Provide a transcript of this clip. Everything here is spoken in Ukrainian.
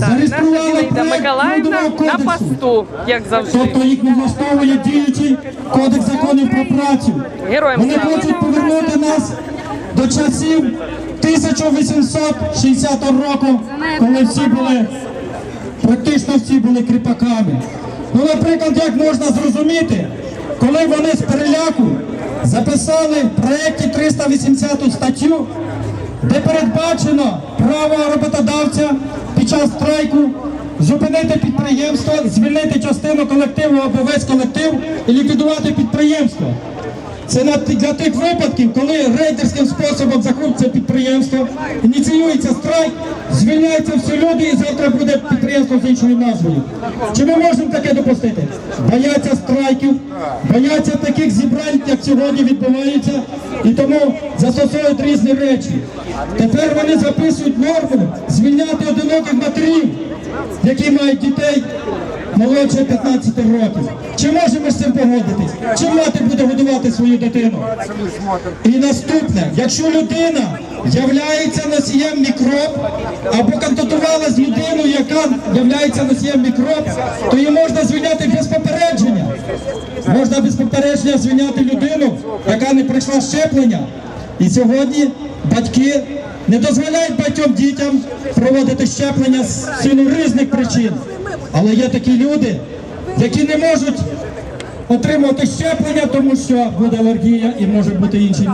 наша зареєстрували Зінаїда Миколаївна на посту, як завжди. Тобто їх не влаштовує діючий кодекс законів про працю. Героям Вони слава. хочуть повернути нас до часів 1860 року, коли всі були, практично всі були кріпаками. Ну, наприклад, як можна зрозуміти, коли вони з переляку записали в проєкті 380 статтю, де передбачено право роботодавця час страйку зупинити підприємство, звільнити частину колективу або весь колектив і ліквідувати підприємство. Це для тих випадків, коли рейдерським способом захоплюється підприємство, ініціюється страйк, звільняються всі люди і завтра буде підприємство з іншою назвою. Чи ми можемо таке допустити? Бояться страйків, бояться таких зібрань, як сьогодні відбуваються, і тому застосовують різні речі. Тепер вони записують норму матерів, які мають дітей молодше 15 років. Чи можемо з цим погодитись? Чи мати буде годувати свою дитину? І наступне, якщо людина являється носієм мікроб або контактувала з людиною, яка являється носієм мікроб, то її можна звільняти без попередження. Можна без попередження звільняти людину, яка не пройшла щеплення. І сьогодні батьки не дозволяють багатьом дітям проводити щеплення з силу різних причин. Але є такі люди, які не можуть отримати щеплення, тому що буде алергія і може бути інші.